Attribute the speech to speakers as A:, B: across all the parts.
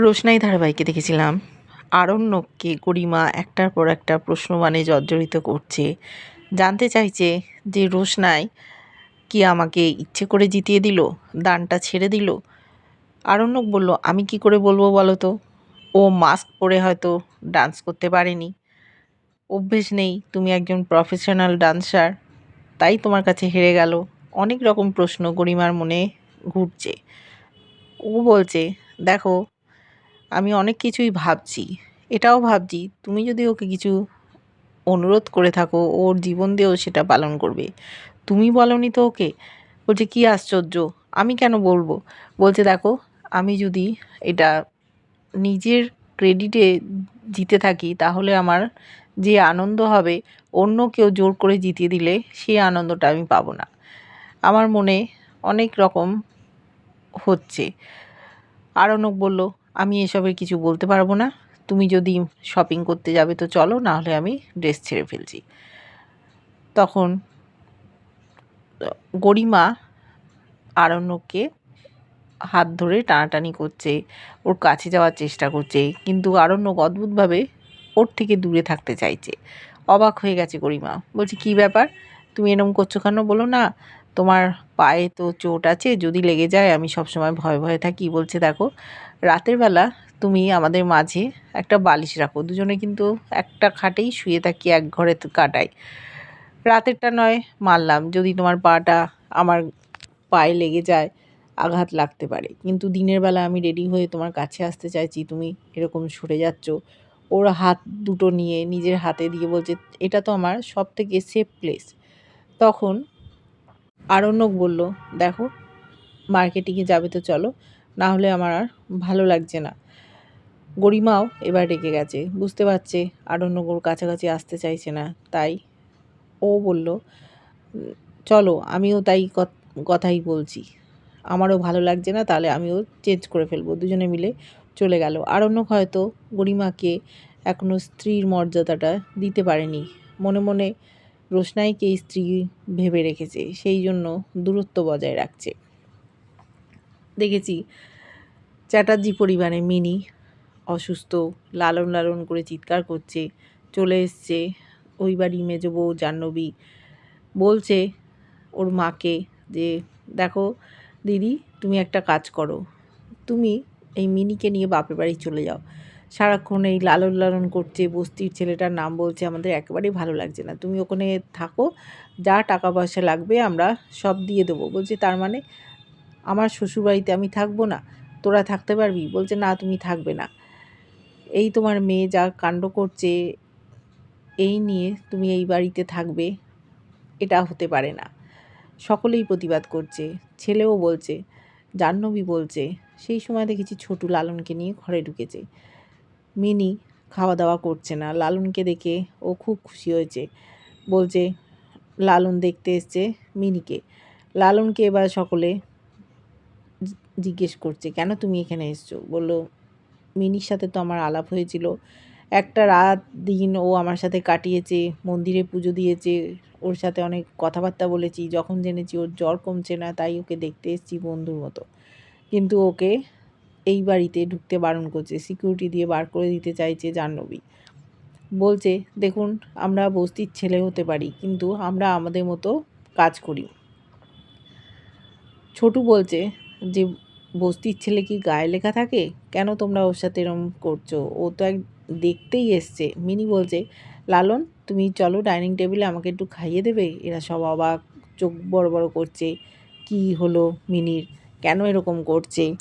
A: রোশনাই ধারাবাহিকে দেখেছিলাম। আরণ্যককে গরিমা একটার পর একটা প্রশ্ন মানে জর্জরিত করছে। জানতে চাইছে যে, রোশনাই কি আমাকে ইচ্ছে করে জিতিয়ে দিল, দানটা ছেড়ে দিল? আরণ্যক বলল, আমি কি করে বলব বলো তো? ও মাস্ক পরে হয়তো ডান্স করতে পারেনি। অভ্যেস নেই, তুমি একজন প্রফেশনাল ডান্সার। তাই তোমার কাছে হেরে গেল। অনেক রকম প্রশ্ন গরিমার মনে ঘুরছে। ও বলছে, দেখো আমি অনেক কিছুই ভাবছি। এটাও ভাবছি, তুমি যদি ওকে কিছু অনুরোধ করে থাকো, ওর জীবন দিয়েও সেটা পালন করবে। তুমি বলনি তো ওকে? বলছে, কী আশ্চর্য, আমি কেন বলব? বলছে, দেখো, আমি যদি এটা নিজের ক্রেডিটে জিতে থাকি, তাহলে আমার যে আনন্দ হবে, অন্য কেউ জোর করে জিতিয়ে দিলে সেই আনন্দটা আমি পাবো না। আমার মনে অনেক রকম হচ্ছে। আরণক বলল আমি এসবের কিছু বলতে পারব না। তুমি যদি শপিং করতে যাবে তো চলো না হলে আমি ড্রেস ছেড়ে ফেলছি। তখন গরিমা আরণ্যককে হাত ধরে টানাটানি করছে, ওর কাছে যাওয়ার চেষ্টা করছে, কিন্তু আরণ্যক অদ্ভুতভাবে ওর থেকে দূরে থাকতে চাইছে। অবাক হয়ে গেছে গরিমা। বলছে, কি ব্যাপার? তুমি এরম করছ কেন? বলো না। তোমার পায়ে তো চোট আছে, যদি লেগে যায় আমি সবসময় ভয়ে ভয়ে থাকি, বলছে দেখো। রাতের বেলা তুমি আমাদের মাঝে একটা বালিশ রাখো, দুজনে কিন্তু একটা খাটেই শুয়ে থাকি, এক ঘরে কাটাই। রাতেরটা নয় মানলাম যদি তোমার পাটা আমার পায়ে লেগে যায়, আঘাত লাগতে পারে। কিন্তু দিনের বেলা আমি রেডি হয়ে তোমার কাছে আসতে চাইছি, তুমি এরকম সরে যাচ্ছ। ওর হাত দুটো নিয়ে, নিজের হাতে দিয়ে বলছে, এটা তো আমার সব থেকে সেফ প্লেস তখন আরণ্যক বলল, দেখো মার্কেটিংয়ে যাবে তো চলো, না হলে আমার আর ভালো লাগছে না। গরিমাও এবার রেগে গেছে। বুঝতে পারছে, আরণ্যক ওর কাছাকাছি আসতে চাইছে না। তাই ও বলল, চলো, আমিও তাই কথাই বলছি। আমারও ভালো লাগছে না, তাহলে আমিও চেঞ্জ করে ফেলব। দুজনে মিলে চলে গেল। আরণ্যক হয়তো গরিমাকে এখনও স্ত্রীর মর্যাদাটা দিতে পারেনি। মনে মনে রোশনাইকে স্ত্রী ভেবে রেখেছে, সেই জন্য দূরত্ব বজায় রাখছে। দেখেছি চ্যাটার্জি পরিবারে মিনি অসুস্থ, লালন লালন করে চিৎকার করছে, চলে এসছে ওই বাড়ি মেজ বউ জাহ্নবী। বলছে ওর মাকে যে, দেখো দিদি, তুমি একটা কাজ করো। তুমি এই মিনিকে নিয়ে বাপের বাড়ি চলে যাও। সারাক্ষণ এই লালন লালন করছে, বস্তির ছেলেটার নাম বলছে, আমাদের একেবারেই ভালো লাগছে না। তুমি ওখানে থাকো, যা টাকা পয়সা লাগবে আমরা সব দিয়ে দেবো। বলছে, তার মানে আমার শ্বশুরবাড়িতে আমি থাকব না? তোরা থাকতে পারবি? বলছে, না, তুমি থাকবে না। এই তোমার মেয়ে যা কাণ্ড করছে, এই নিয়ে তুমি এই বাড়িতে থাকবে, এটা হতে পারে না। সকলেই প্রতিবাদ করছে। ছেলেও বলছে, জাহ্নবী বলছে, সেই সময় দেখেছি ছোটু লালনকে নিয়ে ঘরে ঢুকেছে। মিনি খাওয়া দাওয়া করছে না। লালনকে দেখে ও খুব খুশি হয়েছে। বলছে, লালন দেখতে এসছে মিনিকে। লালনকে এবার সকলে জিজ্ঞেস করছে, কেন তুমি এখানে এসছো? বলল, মিনির সাথে তো আমার আলাপ হয়েছিল। একটা রাত দিন ও আমার সাথে কাটিয়েছে, মন্দিরে পুজো দিয়েছে, ওর সাথে অনেক কথাবার্তা বলেছি। যখন জেনেছি ওর জ্বর কমছে না, তাই ওকে দেখতে এসেছি বন্ধুর মতো। কিন্তু ওকে এই বাড়িতে ঢুকতে বারণ করছে। সিকিউরিটি দিয়ে বার করে দিতে চাইছে জাহ্নবী। বলছে, দেখুন, আমরা বস্তির ছেলে হতে পারি, কিন্তু আমরা আমাদের মতো কাজ করি। ছোটু বলছে, যে বস্তির ছেলে কি গায়ে লেখা থাকে? কেন তোমরা ওর সাথে এরম করছ? ও তো এক দেখতেই এসছে। মিনি বলছে, লালন, তুমি চলো ডাইনিং টেবিলে আমাকে একটু খাইয়ে দেবে? এরা সব অবাক, চোখ বড় বড় করছে। কি হলো মিনির? কেন এরকম করছে?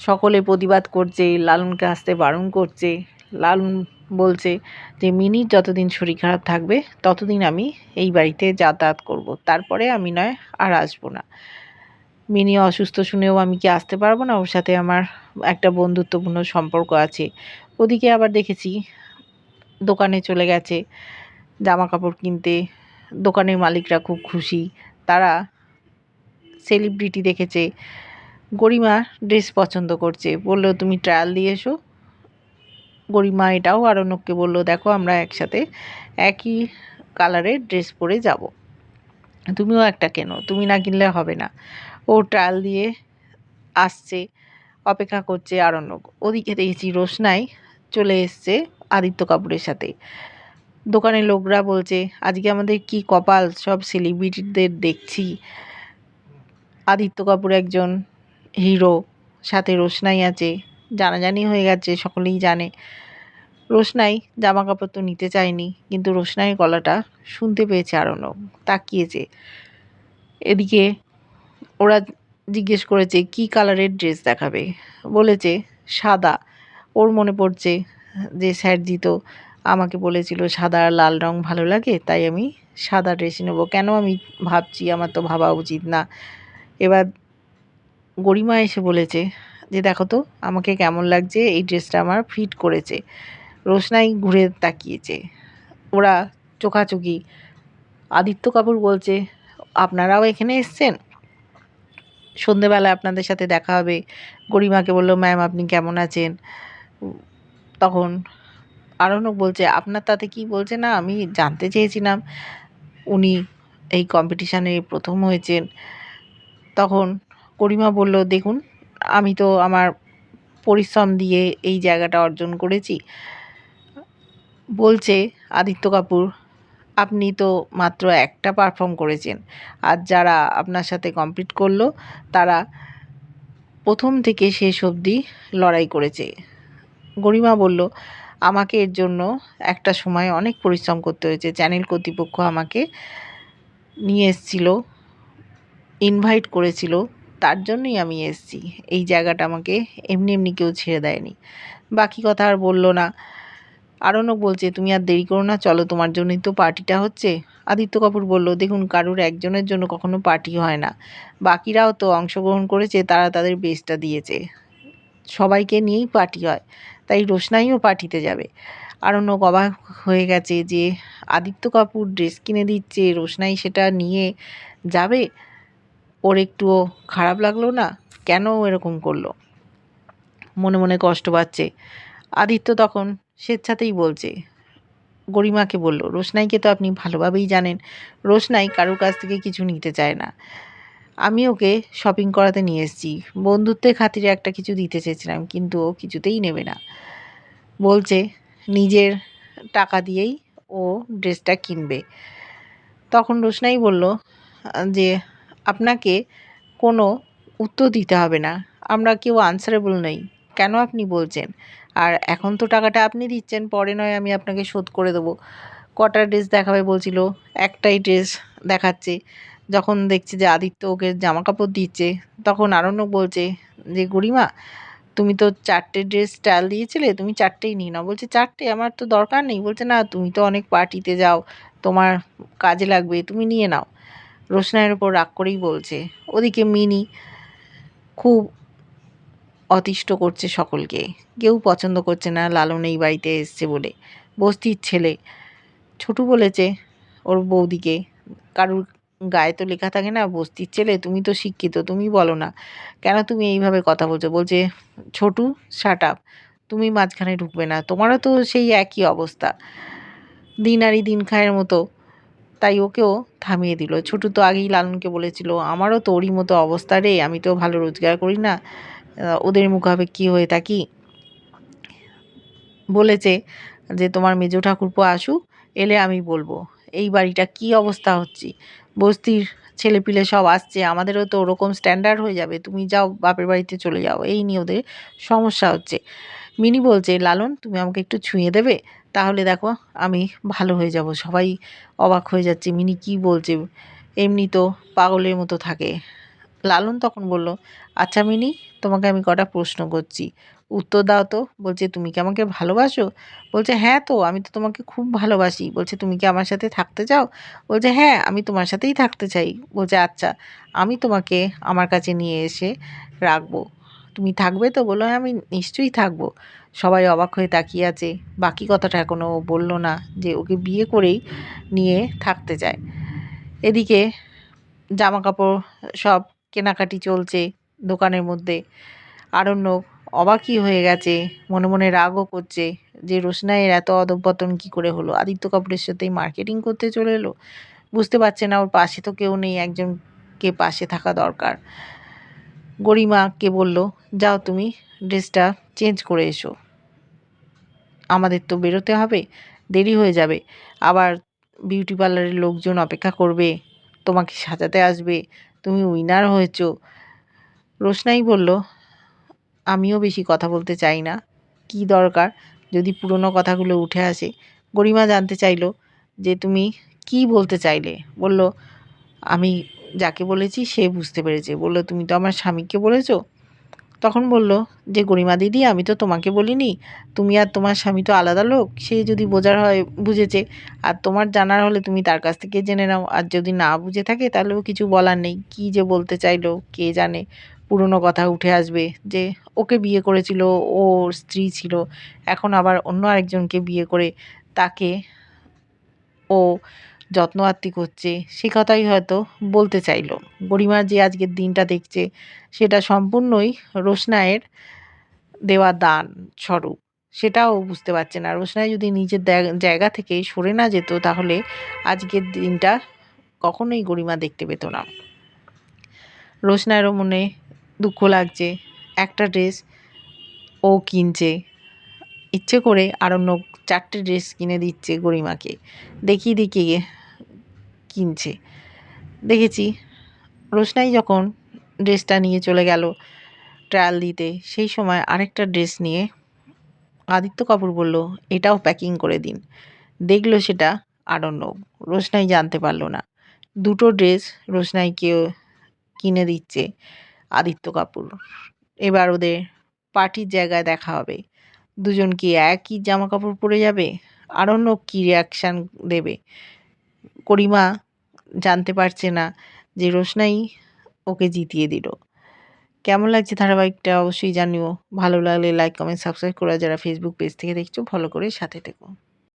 A: সকলে প্রতিবাদ করছে, লালনকে আসতে বারণ করছে। লালন বলছে যে মিনির যতদিন শরীর খারাপ থাকবে, ততদিন আমি এই বাড়িতে যাতায়াত করব। তারপরে আমি নয়, আর আসব না। মিনি অসুস্থ শুনেও আমি কি আসতে পারব না? ওর সাথে আমার একটা বন্ধুত্বপূর্ণ সম্পর্ক আছে। ওদিকে আবার দেখেছি, দোকানে চলে গেছে জামা কাপড় কিনতে। দোকানের মালিকরা খুব খুশি। তারা সেলিব্রিটি দেখেছে। গরিমা ড্রেস পছন্দ করছে। বলল, তুমি ট্রায়াল দিয়ে এসো। গরিমা এটাও আরণ্যককে বলল, দেখো, আমরা একসাথে একই কালারের ড্রেস পরে যাব। তুমিও একটা কেনো, তুমি না কিনলে হবে না। ও ট্রায়াল দিয়ে আসছে, অপেক্ষা করছে আরণ্যক। ওদিকে দেখেছি রোশনাই চলে এসছে আদিত্য কাপুরের সাথে। দোকানের লোকরা বলছে, আজকে আমাদের কি কপাল, সব সেলিব্রিটিদের দেখছি। আদিত্য কাপুর একজন হিরো, সাথে রোশনাই আছে। জানাজানি হয়ে গেছে, সকলেই জানে। রোশনাই জামা কাপড় তো নিতে চায়নি, কিন্তু রোশনাইয়ের গলাটা শুনতে পেয়েছে আরণ্যক তাকিয়েছে। এদিকে ওরা জিজ্ঞেস করেছে, কি কালারের ড্রেস দেখাবে? বলেছে, সাদা। ওর মনে পড়ছে যে, স্যারজি তো আমাকে বলেছিল সাদা আর লাল রং ভালো লাগে, তাই আমি সাদা ড্রেস নেব। কেন আমি ভাবছি, আমার তো ভাবা উচিত না। এবার গরিমা এসে বলেছে যে, দেখো তো, আমাকে কেমন লাগছে? এই ড্রেসটা আমার ফিট করেছে। রোশনাই ঘুরে তাকিয়েছে। ওরা চোখাচোখি। আদিত্য কাপুর বলছে, আপনারাও এখানে এসছেন? সন্ধেবেলা আপনাদের সাথে দেখা হবে। গরিমাকে বলল, ম্যাম, আপনি কেমন আছেন? তখন আরণ্যক বলছে, আপনার তাতে কি বলছে না? আমি জানতে চেয়েছিলাম। উনি এই কম্পিটিশানে প্রথম হয়েছেন। তখন করিমা বলল, দেখুন, আমি তো আমার পরিশ্রম দিয়ে এই জায়গাটা অর্জন করেছি। বলছে আদিত্য কাপুর, আপনি তো মাত্র একটা পারফর্ম করেছেন। আর যারা আপনার সাথে কমপ্লিট করল, তারা প্রথম থেকে শেষ অবধি লড়াই করেছে। গরিমা বলল, আমাকে এর জন্য একটা সময় অনেক পরিশ্রম করতে হয়েছে। চ্যানেল কর্তৃপক্ষ আমাকে নিয়ে এসেছিল ইনভাইট করেছিল তার জন্যই আমি এসেছি। এই জায়গাটা আমাকে এমনি এমনি কেউ ছেড়ে দেয়নি। বাকি কথা আর বলল না। আরণক বলছে, তুমি আর দেরি করো না, চলো তোমার জন্যই তো পার্টিটা হচ্ছে। আদিত্য কাপুর বলল, দেখুন, কারুর একজনের জন্য কখনো পার্টি হয় না। বাকিরাও তো অংশগ্রহণ করেছে, তারা তাদের বেস্টটা দিয়েছে। সবাইকে নিয়েই পার্টি হয়, তাই রোশনাইও পার্টিতে যাবে। আরণ্যক অবাক হয়ে গেছে যে, আদিত্য কাপুর ড্রেস কিনে দিচ্ছে, রোশনাই সেটা নিয়ে যাবে? ওর একটুও খারাপ লাগল না? কেন এরকম করল? মনে মনে কষ্ট পাচ্ছে। আদিত্য তখন স্বেচ্ছাতেই বলছে। গরিমাকে বলল, রোশনাইকে তো আপনি ভালোভাবেই জানেন। রোশনাই কারোর কাছ থেকে কিছু নিতে চায় না। আমি ওকে শপিং করাতে নিয়ে এসেছি। বন্ধুত্বের খাতিরে একটা কিছু দিতে চেয়েছিলাম, কিন্তু ও কিছুতেই নেবে না। বলছে, নিজের টাকা দিয়েই ও ড্রেসটা কিনবে। তখন রোশনাই বলল, যে আপনাকে কোনো উত্তর দিতে হবে না। আমরা কেউ আনসারেবল নই। কেন আপনি বলছেন? আর এখন তো টাকাটা আপনি দিচ্ছেন, পরে নয় আমি আপনাকে শোধ করে দেবো। কটা ড্রেস দেখাবে বলছিল, একটাই ড্রেস দেখাচ্ছে। যখন দেখছে যে আদিত্য ওকে জামা কাপড় দিচ্ছে, তখন আরণ্যক বলছে যে, গরিমা, তুমি তো চারটে ড্রেস স্টাইল দিয়েছিলে, তুমি চারটেই নিয়ে নাও। বলছে, চারটে? আমার তো দরকার নেই। বলছে, না, তুমি তো অনেক পার্টিতে যাও, তোমার কাজে লাগবে, তুমি নিয়ে নাও। রোশনাইয়ের ওপর রাগ করেই বলছে, ওদিকে মিনি খুব অতিষ্ঠ করছে সকলকে। কেউ পছন্দ করছে না, লালন এই বাড়িতে এসছে বলে। বস্তির ছেলে ছোটু বলেছে ওর বৌদিকে, কারুর গায়ে তো লেখা থাকে না, বস্তির ছেলে, তুমি তো শিক্ষিত, তুমি বলো না। কেন তুমি এইভাবে কথা বলছো? বলছে, ছোটু শাট আপ তুমি মাঝখানে ঢুকবে না, তোমারও তো সেই একই অবস্থা। দিন আরই দিন খায়ের মতো তাই ওকেও থামিয়ে দিল। ছোটু তো আগেই লালনকে বলেছিল, আমারও তো ওরই মতো অবস্থা রে, আমি তো ভালো রোজগার করি না। ওদের মুখাপেক্ষি হয়ে থাকি? বলেছে যে, তোমার মেজ ঠাকুরপো আসুক, এলে আমি বলব, এই বাড়িটা কি অবস্থা হচ্ছে? বস্তির ছেলেপিলে সব আসছে, আমাদেরও তো ওরকম স্ট্যান্ডার্ড হয়ে যাবে, তুমি যাও, বাপের বাড়িতে চলে যাও, এই নিয়ে ওদের সমস্যা হচ্ছে। মিনি বলছে, লালন, তুমি আমাকে একটু ছুঁয়ে দেবে? তাহলে দেখো, আমি ভালো হয়ে যাব। সবাই অবাক হয়ে যাচ্ছে। মিনি কি বলছে? এমনি তো পাগলের মতো থাকে। লালন তখন বলল আচ্ছা মিনি, তোমাকে আমি কটা প্রশ্ন করছি। উত্তর দাও তো। বলছে, তুমি কি আমাকে ভালোবাসো? বলছে হ্যাঁ তো, আমি তো তোমাকে খুব ভালোবাসি। বলছে, তুমি কি আমার সাথে থাকতে চাও? বলছে হ্যাঁ আমি তোমার সাথেই থাকতে চাই। বলছে আচ্ছা আমি তোমাকে আমার কাছে নিয়ে এসে রাখব। তুমি থাকবে? তো বলল হ্যাঁ আমি নিশ্চয়ই থাকব। সবাই অবাক হয়ে তাকিয়ে আছে। বাকি কথাটা এখনও বলল না যে ওকে বিয়ে করেই নিয়ে থাকতে চায়। এদিকে জামা কাপড় সব কেনাকাটি চলছে দোকানের মধ্যে। আরণ্যক অবাকই হয়ে গেছে, মনে মনে রাগও করছে যে রোশনাইয়ের এত অধঃপতন কী করে হলো? আদিত্য কাপুরের সাথেই মার্কেটিং করতে চলে এলো? বুঝতে পারছে না ওর পাশে তো কেউ নেই, একজনকে পাশে থাকা দরকার। গরিমাকে বলল, যাও তুমি, ড্রেসটা চেঞ্জ করে এসো। আমাদের তো বেরোতে হবে, দেরি হয়ে যাবে। আবার বিউটি পার্লারের লোকজন অপেক্ষা করবে, তোমাকে সাজাতে আসবে, তুমি উইনার হয়েছো। রোশনাই বলল, আমিও বেশি কথা বলতে চাই না। কি দরকার? যদি পুরনো কথাগুলো উঠে আসে, গরিমা জানতে চাইলো যে তুমি কি বলতে চাইলে। বলল, আমি যাকে বলেছি সে বুঝতে পেরেছে। বলল, তুমি তো আমার স্বামীকে বলেছ? তখন বলল, যে গরিমা দিদি, আমি তো তোমাকে বলিনি। তুমি আর তোমার স্বামী তো আলাদা লোক। সে যদি বোঝার হয়, বুঝেছে। আর তোমার জানার হলে তুমি তার কাছ থেকে জেনে নাও। আর যদি না বুঝে থাকে তাহলেও কিছু বলার নেই। কী যে বলতে চাইলো, কে জানে? পুরনো কথা উঠে আসবে যে ওকে বিয়ে করেছিল ওর স্ত্রী ছিল। এখন আবার অন্য আরেকজনকে বিয়ে করে তাকে ও যত্ন আত্তি করছে, সে কথাই হয়তো বলতে চাইলো। গরিমা যে আজকের দিনটা দেখছে, সেটা সম্পূর্ণই রোশনায়ের দেওয়া দান স্বরূপ। সেটাও বুঝতে পারছে না। রোশনাই যদি নিজের জায়গা থেকে সরে না যেত, তাহলে আজকের দিনটা কখনোই গরিমা দেখতে পেত না। রোশনায়েরও মনে দুঃখ লাগছে। একটা ড্রেস ও কিনছে। ইচ্ছে করে আরণ্যক চারটে ড্রেস কিনে দিচ্ছে গরিমাকে দেখিয়ে দেখিয়ে কিনছে। দেখেছি, রোশনাই যখন ড্রেসটা নিয়ে চলে গেল ট্রায়াল দিতে, সেই সময় আরেকটা ড্রেস নিয়ে আদিত্য কাপুর বলল, এটাও প্যাকিং করে দিন। দেখল সেটা আরণ্যক রোশনাই জানতে পারল না। দুটো ড্রেস রোশনাইকে কিনে দিচ্ছে আদিত্য কাপুর। এবার ওদের পার্টির জায়গায় দেখা হবে। দুজন কি একই জামা কাপড় পরে যাবে? আরণ্যক কী রিয়াকশান দেবে। করিমা জানতে পারছে না যে রোশনাই ওকে জিতিয়ে দিল। কেমন লাগছে ধারাবাহিকটা অবশ্যই জানিও। ভালো লাগলে লাইক কমেন্ট সাবস্ক্রাইব করে যারা ফেসবুক পেজ থেকে দেখছ ফলো করে সাথে থেকো।